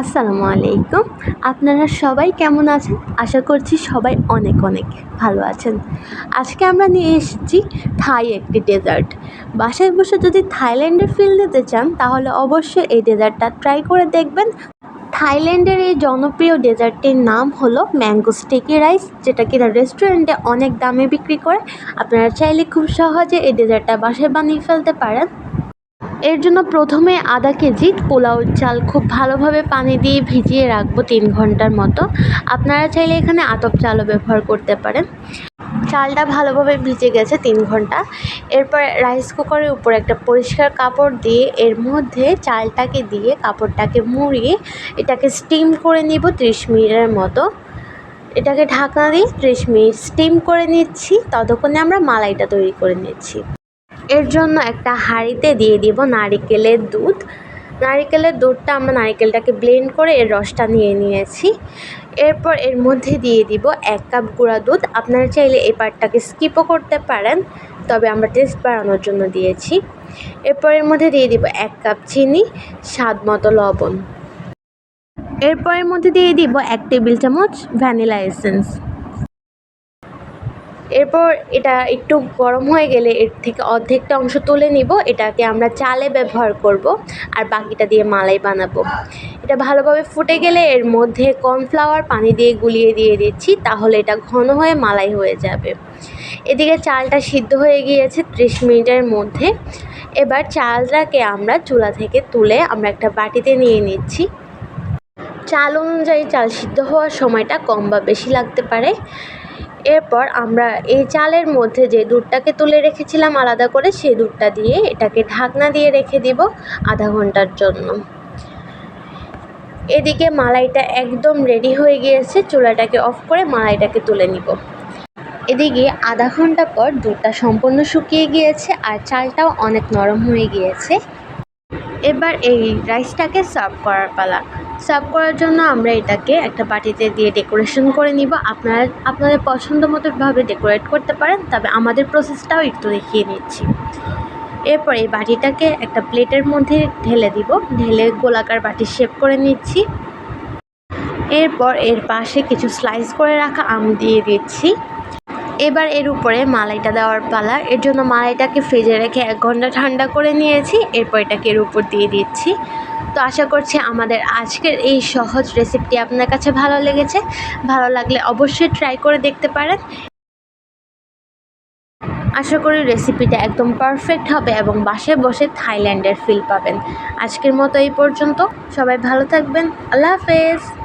আসসালামু আলাইকুম। আপনারা সবাই কেমন আছেন? আশা করছি সবাই অনেক অনেক ভালো আছেন। আজকে আমরা নিয়ে এসেছি থাই একটি ডেজার্ট। বাসায় বসে যদি থাইল্যান্ডের ফিল নিতে চান, তাহলে অবশ্যই এই ডেজার্টটা ট্রাই করে দেখবেন। থাইল্যান্ডের এই জনপ্রিয় ডেজার্টটির নাম হলো ম্যাঙ্গো স্টিকি রাইস, যেটা কিনা রেস্টুরেন্টে অনেক দামে বিক্রি করে। আপনারা চাইলে খুব সহজে এই ডেজার্টটা বাসায় বানিয়ে ফেলতে পারেন। এর জন্য প্রথমে আধা কেজি পোলাও চাল খুব ভালোভাবে পানি দিয়ে ভিজিয়ে রাখব তিন ঘণ্টার মতো। আপনারা চাইলে এখানে আতপ চালও ব্যবহার করতে পারেন। চালটা ভালোভাবে ভিজে গেছে তিন ঘণ্টা। এরপর রাইস কুকারের উপর একটা পরিষ্কার কাপড় দিয়ে এর মধ্যে চালটাকে দিয়ে কাপড়টাকে মুড়িয়ে এটাকে স্টিম করে নিব ত্রিশ মিনিটের মতো। এটাকে ঢাকা দিয়ে ত্রিশ মিনিট স্টিম করে নিচ্ছি। ততক্ষণে আমরা মালাইটা তৈরি করে নিচ্ছি। এর জন্য একটা হাঁড়িতে দিয়ে দিব নারিকেলের দুধ। নারিকেলের দুধটা আমরা নারিকেলটাকে ব্লেন্ড করে এর রসটা নিয়ে নিয়েছি। এরপর এর মধ্যে দিয়ে দিব এক কাপ গুঁড়া দুধ। আপনারা চাইলে এই পার্টটাকে স্কিপও করতে পারেন, তবে আমরা টেস্ট বাড়ানোর জন্য দিয়েছি। এরপর এর মধ্যে দিয়ে দিব এক কাপ চিনি, স্বাদ মতো লবণ। এরপর এর মধ্যে দিয়ে দিব এক টেবিল চামচ ভ্যানিলা এসেন্স এরপর এটা একটু গরম হয়ে গেলে এর থেকে অর্ধেকটা অংশ তুলে নিব, এটাকে আমরা চালে ব্যবহার করব আর বাকিটা দিয়ে মালাই বানাবো। এটা ভালোভাবে ফুটে গেলে এর মধ্যে কর্নফ্লাওয়ার পানি দিয়ে গুলিয়ে দিয়ে দিচ্ছি, তাহলে এটা ঘন হয়ে মালাই হয়ে যাবে। এদিকে চালটা সিদ্ধ হয়ে গিয়েছে ত্রিশ মিনিটের মধ্যে। এবার চালটাকে আমরা চুলা থেকে তুলে আমরা একটা বাটিতে নিয়ে নিচ্ছি। চাল অনুযায়ী চাল সিদ্ধ হওয়ার সময়টা কম বা বেশি লাগতে পারে। এরপর আমরা এই চালের মধ্যে যে দুধটাকে তুলে রেখেছিলাম আলাদা করে, সেই দুধটা দিয়ে এটাকে ঢাকনা দিয়ে রেখে দিব আধা ঘণ্টার জন্য। এদিকে মালাইটা একদম রেডি হয়ে গিয়েছে, চুলাটাকে অফ করে মালাইটাকে তুলে নিব। এদিকে আধা ঘণ্টা পর দুধটা সম্পূর্ণ শুকিয়ে গিয়েছে আর চালটাও অনেক নরম হয়ে গিয়েছে। এবার এই রাইসটাকে সার্ভ করার পালা। সার্ভ করার জন্য আমরা এটাকে একটা বাটিতে দিয়ে ডেকোরেশন করে নিব। আপনারা, আপনাদের পছন্দ মতোভাবে ডেকোরেট করতে পারেন, তবে আমাদের প্রসেসটাও একটু দেখিয়ে নিচ্ছি। এরপর এই বাটিটাকে একটা প্লেটের মধ্যে ঢেলে দিব। ঢেলে গোলাকার বাটি শেপ করে নিচ্ছি। এরপর এর পাশে কিছু স্লাইস করে রাখা আম দিয়ে দিচ্ছি। এবার এর উপরে মালাইটা দেওয়ার পালা। এর জন্য মালাইটাকে ফ্রিজে রেখে এক ঘণ্টা ঠান্ডা করে নিয়েছি। এরপর এটাকে এর উপর দিয়ে দিচ্ছি। তো আশা করছি আমাদের আজকের এই সহজ রেসিপিটি আপনার কাছে ভালো লেগেছে। ভালো লাগলে অবশ্যই ট্রাই করে দেখতে পারেন। আশা করি রেসিপিটা একদম পারফেক্ট হবে এবং বাসায় বসে থাইল্যান্ডের ফিল পাবেন। আজকের মতো এই পর্যন্ত। সবাই ভালো থাকবেন। আল্লাহ হাফেজ।